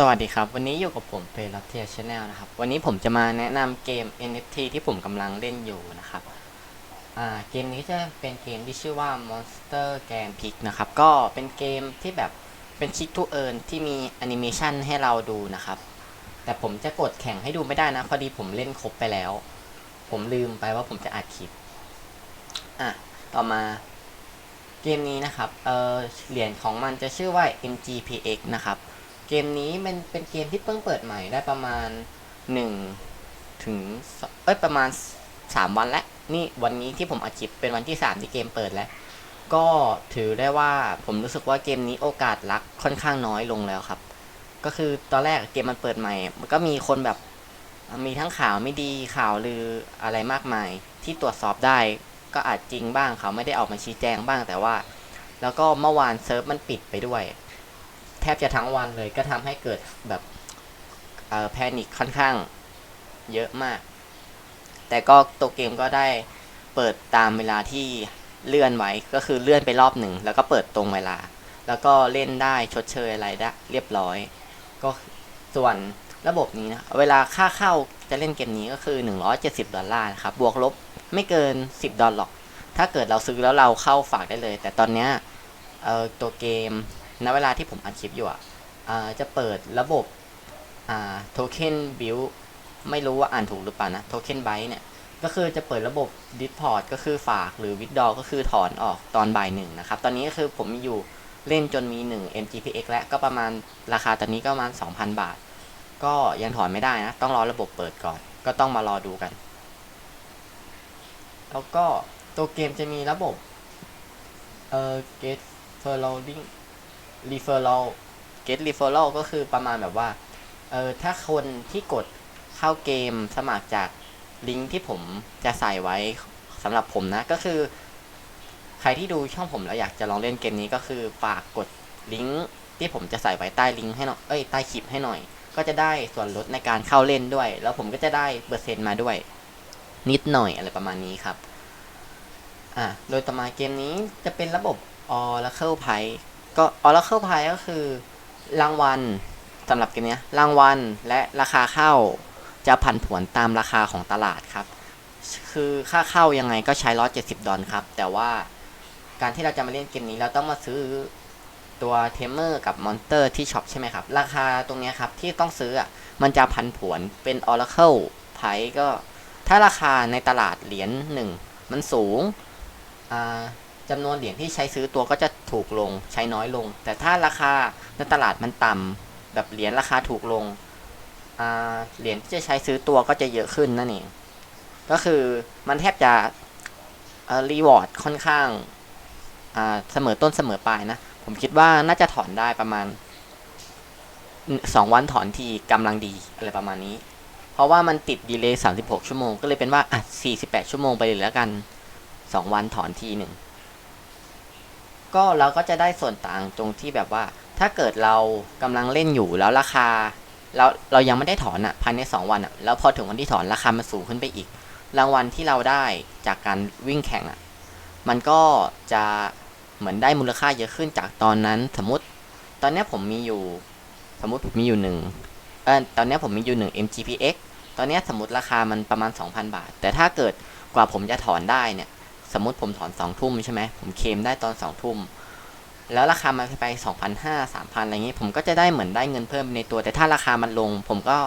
สวัสดีครับ วันนี้อยู่กับผมเฟร l เทียชแนลนะครับ วันนี้ผมจะมาแนะนำเกม NFT ที่ผมกำลังเล่นอยู่นะครับเกมนี้จะเป็นเกมที่ชื่อว่า Monster Game Pick นะครับ ก็เป็นเกมที่แบบเป็นชิคทูเอิร์นที่มีแอนิเมชันให้เราดูนะครับ แต่ผมจะกดแข่งให้ดูไม่ได้นะ พอดีผมเล่นครบไปแล้ว ผมลืมไปว่าผมจะอัดคลิป อะ ต่อมาเกมนี้นะครับ เออเหรียญของมันจะชื่อว่า MGPX นะครับ เกมนี้มันเป็นเกมที่เพิ่งเปิดใหม่ได้ประมาณ1ถึงเอ้ยประมาณ3วันแล้วนี่วันนี้ที่ผมอัดคลิปเป็นวันที่3ที่เกมเปิดแล้ว ก็ถือได้ว่าผมรู้สึกว่าเกมนี้โอกาสลักค่อนข้างน้อยลงแล้วครับ ก็คือตอนแรกเกมมันเปิดใหม่ มันก็มีคนแบบมีทั้งข่าวไม่ดีข่าวลืออะไรมากมาย ที่ตรวจสอบได้ ก็อาจจริงบ้างเขาไม่ได้ออกมาชี้แจงบ้างแต่ว่า แล้วก็เมื่อวานเซิร์ฟมันปิดไปด้วย ทบจะทั้งวันเลย ก็ทำให้เกิดแบบเอ่อแพนิคค่อนข้างเยอะมาก แต่ก็ตัวเกมก็ได้เปิดตามเวลาที่เลื่อนไว้ก็คือเลื่อนไปรอบหนึ่งแล้วก็เปิดตรงเวลา แล้วก็เล่นได้ชดเชยอะไรได้เรียบร้อย ก็ส่วนระบบนี้นะเวลาค่าเข้าจะเล่นเกมนี้ก็คือ 170 ดอลลาร์นะครับบวกลบไม่เกิน 10 ดอลลาร์หรอกถ้าเกิดเราซื้อแล้วเราเข้าฝากได้เลย แต่ตอนเนี้ยเออตัวเกม ณเวลาที่ผมอัดคลิปอยู่อะจะเปิดระบบอ่าโทเค็นบิลไม่รู้ว่าอ่านถูกหรือเปล่านะโทเค็นไบเนี่ย ก็คือจะเปิดระบบดิสพอร์ตก็คือฝากหรือวิดดอก็คือถอนออกตอนบ่ายหนึ่งนะครับ ตอนนี้ก็คือผมมีอยู่เล่นจนมี 1 MGPX แล้วก็ประมาณราคาตอนนี้ก็ประมาณ 2,000 บาท ก็ยังถอนไม่ได้นะ ต้องรอระบบเปิดก่อน ก็ต้องมารอดูกัน แล้วก็ตัวเกมจะมีระบบ เอ่อ get following referral get referral ก็คือประมาณแบบว่า เออถ้าคนที่กดเข้าเกมสมัครจากลิงก์ที่ผมจะใส่ไว้สำหรับผมนะ ก็คือ ใครที่ดูช่องผมแล้วอยากจะลองเล่นเกมนี้ก็คือฝากกดลิงก์ที่ผมจะใส่ไว้ใต้ลิงก์ให้หน่อย เอ้ย ใต้คลิปให้หน่อย ก็จะได้ส่วนลดในการเข้าเล่นด้วย แล้วผมก็จะได้เปอร์เซ็นต์มาด้วย นิดหน่อยอะไรประมาณนี้ครับ อะโดยต่อมาเกมนี้จะเป็นระบบ Oracle Pi ก็ Oracle Pi ก็คือ รางวัลสำหรับเกมนี้รางวัลและราคาเข้าจะผันผวนตามราคาของตลาดครับ คือค่าเข้ายังไงก็ใช้170ดสิบดอลครับ แต่ว่าการที่เราจะมาเล่นเกมนี้เราต้องมาซื้อตัวเทมเมอร์กับมอนเตอร์ที่ช็อปใช่ไหมครับ ราคาตรงนี้ครับที่ต้องซื้ออะมันจะผันผวนเป็น Oracle Pi ก็ ถ้าราคาในตลาดเหรียญหนึ่งมันสูงอ่า จำนวนเหรียญที่ใช้ซื้อตัวก็จะถูกลงใช้น้อยลง แต่ถ้าราคาในตลาดมันต่ำแบบเหรียญราคาถูกลงเหรียญที่จะใช้ซื้อตัวก็จะเยอะขึ้นนั่นเองก็คือมันแทบจะรีวอร์ดค่อนข้างเสมอต้นเสมอปลายนะ ผมคิดว่าน่าจะถอนได้ประมาณสองวันถอนทีกำลังดีอะไรประมาณนี้ เพราะว่ามันติดดีเลย์36 ชั่วโมง ก็เลยเป็นว่าอะ48 ชั่วโมงไปเลยแล้วกันสองวันถอนทีหนึ่ง ก็เราก็จะได้ส่วนต่างตรงที่แบบว่า ถ้าเกิดเรากำลังเล่นอยู่แล้วราคาเราเรายังไม่ได้ถอนอะ่ะภายใน 2 วันอะ่ะแล้วพอถึงวันที่ถอนราคามันสูงขึ้นไปอีก รางวัลที่เราได้จากการวิ่งแข่งอะ่ะมันก็จะเหมือนได้มูลค่าเยอะขึ้นจากตอนนั้น สมมติ ตอนนี้ผมมีอยู่ สมมติผมมีอยู่หนึ่งเออตอนนี้ผมมีอยู่หนึ่ง MGPX ตอนนี้สมมติราคามันประมาณ 2,000 บาท แต่ถ้าเกิดกว่าผมจะถอนได้เนี่ย สมมติผมถอนสองทุ่มใช่ไหมผมเคมได้ตอนสองทุ่มแล้วราคามันไปสองพันห้าสามพันอะไรอย่างนี้ผมก็จะได้เหมือนได้เงินเพิ่มในตัว แต่ถ้าราคามันลง ผมก็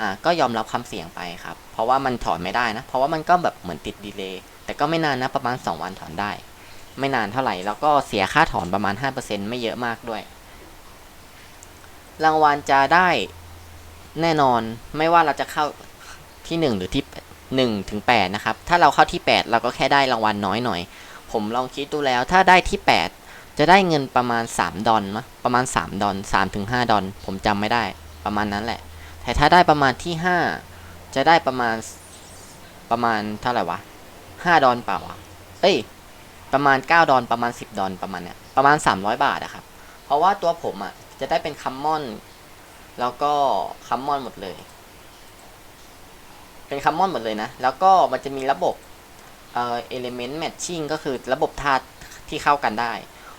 อ่าก็ยอมรับความเสี่ยงไปครับ เพราะว่ามันถอนไม่ได้นะ เพราะว่ามันก็แบบเหมือนติดดีเลย์แต่ก็ไม่นานนะประมาณ 2 วันถอนได้ ไม่นานเท่าไหร่ แล้วก็เสียค่าถอนประมาณ 5%ไม่เยอะมากด้วย รางวัลจะได้แน่นอนไม่ว่าเราจะเข้าที่ 1 หรือที่ 1ถึง8นะครับ ถ้าเราเข้าที่ 8 เราก็แค่ได้รางวัลน้อยหน่อย ผมลองคิดดูแล้ว ถ้าได้ที่ 8 จะได้เงินประมาณ 3 ดอลนะประมาณ 3 ดอล3ถึง5ดอลผมจำไม่ได้ประมาณนั้นแหละ แต่ถ้าได้ประมาณที่ 5 จะได้ประมาณประมาณเท่าไหร่วะ 5 ดอลเปล่าอะเอ้ย ประมาณ 9 ดอลประมาณ 10 ดอลประมาณเนี้ย ประมาณ 300 บาทอะครับ เพราะว่าตัวผมอะจะได้เป็นคัมมอน แล้วก็คัมมอนหมดเลย เป็นคัมมอนหมดเลยนะ แล้วก็มันจะมีระบบเอ่อ element matching ก็คือระบบธาตุที่เข้ากันได้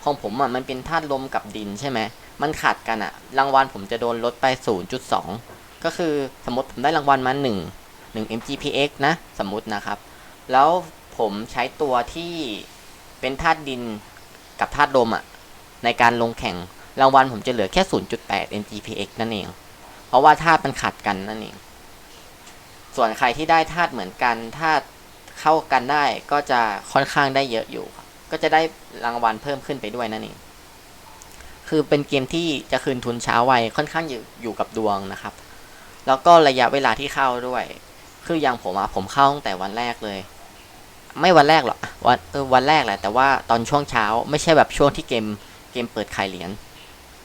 ของผมอะมันเป็นธาตุลมกับดินใช่ไหมมันขัดกันอะ รางวัลผมจะโดนลดไป 0.2 ก็คือสมมติผมได้รางวัลมา 1 1 mgpx นะ สมมตินะครับ แล้วผมใช้ตัวที่เป็นธาตุดินกับธาตุลมอะในการลงแข่งรางวัลผมจะเหลือแค่ 0.8 mgpx นั่นเอง เพราะว่าธาตุมันขัดกันนั่นเอง ส่วนใครที่ได้ธาตุเหมือนกันธาตุเข้ากันได้ก็จะค่อนข้างได้เยอะอยู่ ก็จะได้รางวัลเพิ่มขึ้นไปด้วยนั่นเองคือเป็นเกมที่จะคืนทุนเช้าไวค่อนข้างอยู่อยู่กับดวงนะครับ แล้วก็ระยะเวลาที่เข้าด้วย คืออย่างผมอะผมเข้าตั้งแต่วันแรกเลย ไม่วันแรกหรอกวันเออวันแรกแหละแต่ว่าตอนช่วงเช้าไม่ใช่แบบช่วงที่เกมเกมเปิดขายเหรียญ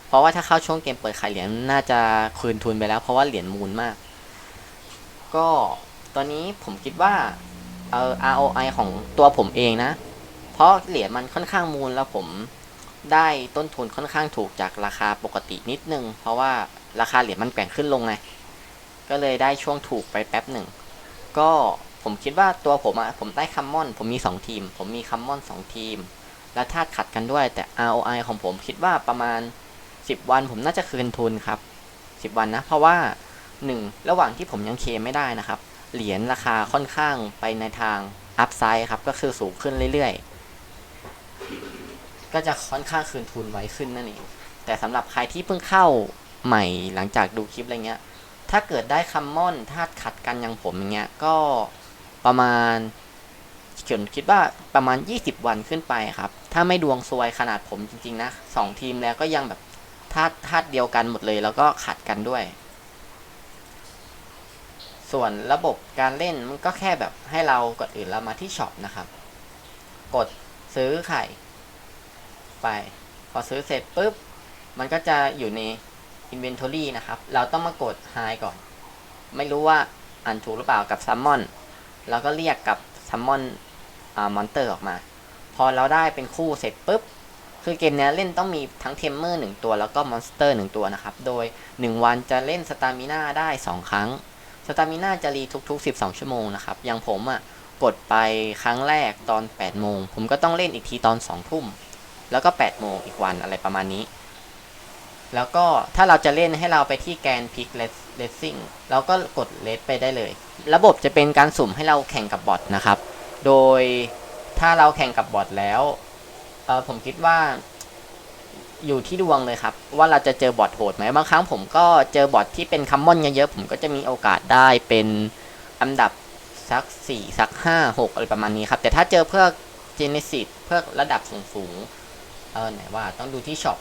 เพราะว่าถ้าเข้าช่วงเกมเปิดขายเหรียญน่าจะคืนทุนไปแล้ว เพราะว่าเหรียญมูลมาก ก็ตอนนี้ผมคิดว่าเออ ROI ของตัวผมเองนะ เพราะเหรียญมันค่อนข้างมูลแล้วผมได้ต้นทุนค่อนข้างถูกจากราคาปกตินิดนึง เพราะว่าราคาเหรียญมันแกว่งขึ้นลงไง ก็เลยได้ช่วงถูกไปแป๊บหนึ่ง ก็ผมคิดว่าตัวผมอะผมได้คัมมอน ผมมี 2 ทีม ผมมีคัมมอน 2 ทีม และธาตุขัดกันด้วยแต่ ROI ของผมคิดว่าประมาณ 10 วันผมน่าจะคืนทุนครับ 10 วันนะ เพราะว่า 1 ระหว่างที่ผมยังเคมไม่ได้นะครับ เหรียญราคาค่อนข้างไปในทางอัพไซด์ครับ ก็คือสูงขึ้นเรื่อยๆ ก็จะค่อนข้างคืนทุนไว้ขึ้นนั่นเอง แต่สำหรับใครที่เพิ่งเข้าใหม่หลังจากดูคลิปอะไรเงี้ย ถ้าเกิดได้คัมมอนธาตุขัดกันอย่างผมอย่างเงี้ย ก็ประมาณเขียนคิดว่าประมาณ 20 วันขึ้นไปครับ ถ้าไม่ดวงซวยขนาดผมจริงๆนะสองทีมแล้วก็ยังแบบธาตุธาตุเดียวกันหมดเลย แล้วก็ขัดกันด้วย ส่วนระบบการเล่นมันก็แค่แบบให้เรากดอื่นเรามาที่ช็อปนะครับ กดซื้อไข่ ไป พอซื้อเสร็จปุ๊บ มันก็จะอยู่ใน Inventory นะครับ เราต้องมากด High ก่อน ไม่รู้ว่าอ่านถูกหรือเปล่ากับ Summon เราก็เรียกกับ Summon อ่ามอนเตอร์ออกมา พอเราได้เป็นคู่เสร็จปุ๊บ คือเกมนี้เล่นต้องมีทั้งเทมเมอร์หนึ่งตัวแล้วก็มอนสเตอร์หนึ่งตัวนะครับ โดย 1 วันจะเล่นสตามิน่าได้ 2 ครั้ง สตามิน่าจะรีทุกๆ 12 ชั่วโมงนะครับ อย่างผมอะ่ะกดไปครั้งแรกตอน 8 โมง ผมก็ต้องเล่นอีกทีตอน 2 ทุ่ม แล้วก็ 8 โมงอีกวันอะไรประมาณนี้ แล้วก็ถ้าเราจะเล่นให้เราไปที่แกนพิกเลสซิ่งเราก็กดเลสไปได้เลย ระบบจะเป็นการสุ่มให้เราแข่งกับบอทนะครับ โดยถ้าเราแข่งกับบอทแล้วเออผมคิดว่า อยู่ที่ดวงเลยครับ ว่าเราจะเจอบอทโหดไหมบางครั้งผมก็เจอบอทที่เป็นคัมมอนเยอะๆผมก็จะมีโอกาสได้เป็นอันดับสักสี่สักห้าหกอะไรประมาณนี้ครับ แต่ถ้าเจอเพื่อเจเนซิสเพื่อระดับสูงๆเออไหนว่าต้องดูที่ช็อป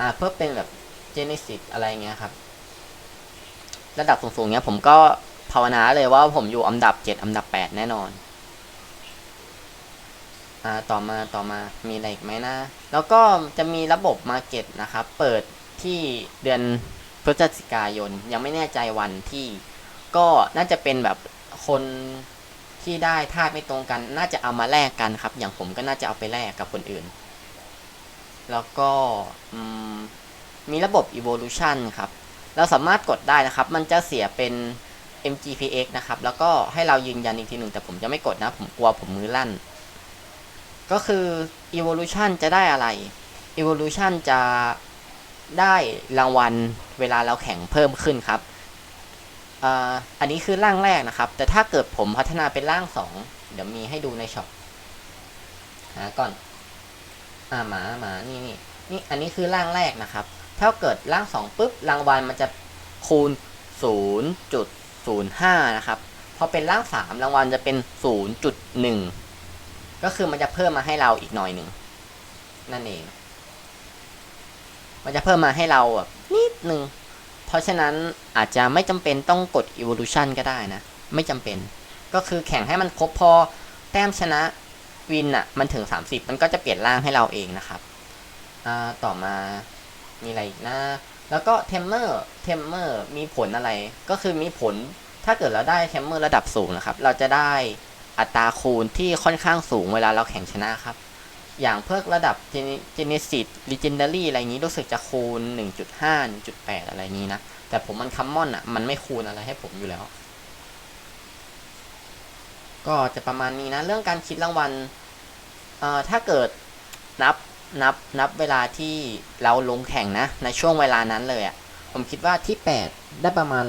อ่าเพื่อเป็นแบบเจเนซิสอะไรเงี้ยครับ ระดับสูงๆเนี้ยผมก็ภาวนาเลยว่าผมอยู่อันดับเจ็ดอันดับแปดแน่นอน อ่าต่อมาต่อมามีอะไรอีกไหมนะ แล้วก็จะมีระบบมาเก็ตนะครับ เปิดที่เดือนพฤศจิกายน ยังไม่แน่ใจวันที่ ก็น่าจะเป็นแบบคนที่ได้ธาไม่ตรงกัน น่าจะเอามาแลกกันครับ อย่างผมก็น่าจะเอาไปแลกกับคนอื่น แล้วก็มมีระบบ evolution ครับ เราสามารถกดได้นะครับ มันจะเสียเป็น mgpx นะครับ แล้วก็ให้เรายืนยันอีกทีหนึ่งแต่ผมจะไม่กดนะ ผมกลัวผมมือลั่น ก็คือ evolution จะได้อะไร evolution จะได้รางวัลเวลาเราแข่งเพิ่มขึ้นครับอันนี้คือร่างแรกนะครับ แต่ถ้าเกิดผมพัฒนาเป็นร่างสองเดี๋ยวมีให้ดูในช็อปหาก่อนอ่าหมาหมานี่นี่นี่อันนี้คือร่างแรกนะครับ ถ้าเกิดร่างสองปุ๊บรางวัลมันจะคูณ 0.05 นะครับ พอเป็นร่างสามรางวัลจะเป็น 0.1 ก็คือมันจะเพิ่มมาให้เราอีกหน่อยหนึ่งนั่นเอง มันจะเพิ่มมาให้เราแบบนิดหนึ่งเพราะฉะนั้นอาจจะไม่จำเป็นต้องกด evolution ก็ได้นะ ไม่จำเป็น ก็คือแข่งให้มันครบพอแต้มชนะวินอะ่ะ มันถึง 30 มันก็จะเปลี่ยนร่างให้เราเองนะครับต่อมามีอะไรอีกนะ แล้วก็เทมเมอร์เทมเมอร์มีผลอะไร ก็คือมีผลถ้าเกิดเราได้เทมเมอร์ระดับสูงนะครับ เราจะได้ อัตราคูณที่ค่อนข้างสูงเวลาเราแข่งชนะครับ อย่างเพิกระดับเจเนซิสลีเจนดารี่อะไรนี้รู้สึกจะคูณ 1.5 1.8 อะไรอย่างนี้นะ แต่ผมมันคัมมอนอะ มันไม่คูณอะไรให้ผมอยู่แล้ว ก็จะประมาณนี้นะ เรื่องการคิดรางวัลเอ่อถ้าเกิดนับนับนับเวลาที่เราลงแข่งนะ ในช่วงเวลานั้นเลยอะ่ะ ผมคิดว่าที่ 8 ได้ประมาณ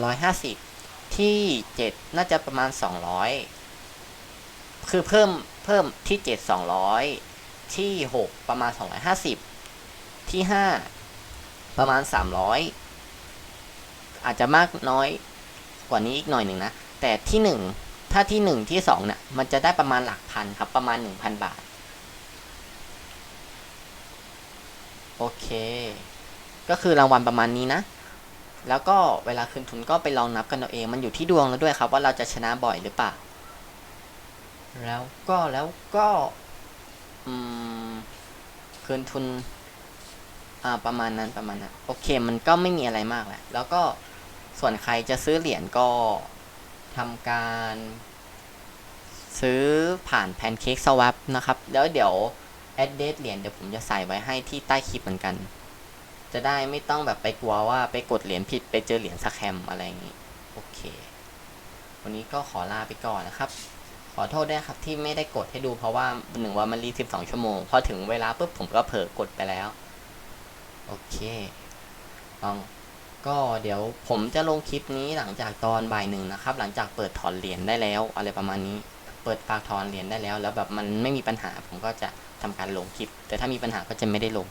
150 ที่ 7 น่าจะประมาณ 200 คือเพิ่มเพิ่มที่7 200ที่6ประมาณ250ที่5ประมาณ300อาจจะมากน้อยกว่านี้อีกหน่อยหนึ่งนะ แต่ที่1ถ้าที่1ที่2เนี่ยมันจะได้ประมาณหลักพันครับ ประมาณ1,000บาท โอเค ก็คือรางวัลประมาณนี้นะ แล้วก็เวลาคืนทุนก็ไปลองนับกันเอาเอง มันอยู่ที่ดวงแล้วด้วยครับ ว่าเราจะชนะบ่อยหรือเปล่า แล้วก็แล้วก็อืมคืนทุนอ่าประมาณนั้นประมาณนั้นโอเค มันก็ไม่มีอะไรมากแหละแล้วก็ส่วนใครจะซื้อเหรียญก็ทำการ ซื้อผ่านแพนเค้กสว p นะครับ แล้วเดี๋ยวแอดเดสเหรียญเดี๋ยวผมจะใส่ไว้ให้ที่ใต้คลิปเหมือนกัน จะได้ไม่ต้องแบบไปกลัวว่าไปกดเหรียญผิดไปเจอเหรียญสแคมอะไรอย่างนี้ โอเค วันนี้ก็ขอลาไปก่อนนะครับ อโทษด้วยครับที่ไม่ได้กดให้ดูเพราะว่าหนึ่งว่ามันรีสิบสองชั่วโมง พอถึงเวลาปุ๊บผมก็เผลอกดไปแล้ว โอเคลองก็เดี๋ยวผมจะลงคลิปนี้หลังจากตอนบ่ายหนึ่งนะครับ หลังจากเปิดถอนเหรียญได้แล้ว อะไรประมาณนี้ เปิดฝากถอนเหรียญได้แล้ว แล้วแบบมันไม่มีปัญหาผมก็จะทำการลงคลิป แต่ถ้ามีปัญหาก็จะไม่ได้ลง